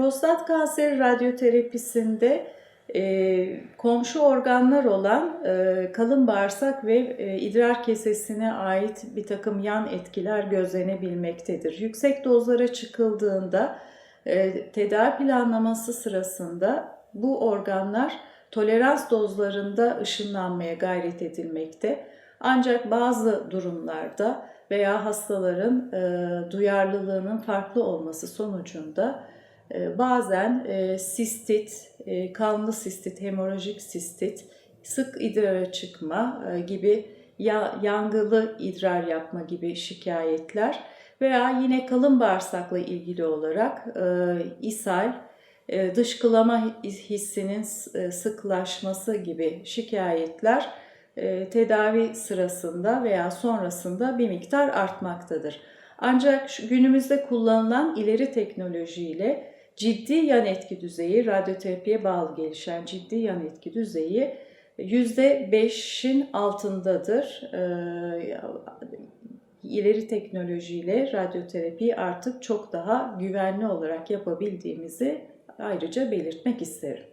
Prostat kanseri radyoterapisinde e, komşu organlar olan e, kalın bağırsak ve e, idrar kesesine ait bir takım yan etkiler gözlenebilmektedir. Yüksek dozlara çıkıldığında e, tedavi planlaması sırasında bu organlar tolerans dozlarında ışınlanmaya gayret edilmekte. Ancak bazı durumlarda veya hastaların e, duyarlılığının farklı olması sonucunda bazen e, sistit, e, kanlı sistit, hemorajik sistit, sık idrara çıkma e, gibi ya, yangılı idrar yapma gibi şikayetler veya yine kalın bağırsakla ilgili olarak ishal, dışkılama hissinin sıklaşması gibi şikayetler tedavi sırasında veya sonrasında bir miktar artmaktadır. Ancak günümüzde kullanılan ileri teknolojiyle ciddi yan etki düzeyi, radyoterapiye bağlı gelişen ciddi yan etki düzeyi %5'in altındadır. Ee, ileri teknolojiyle radyoterapiyi artık çok daha güvenli olarak yapabildiğimizi ayrıca belirtmek isterim.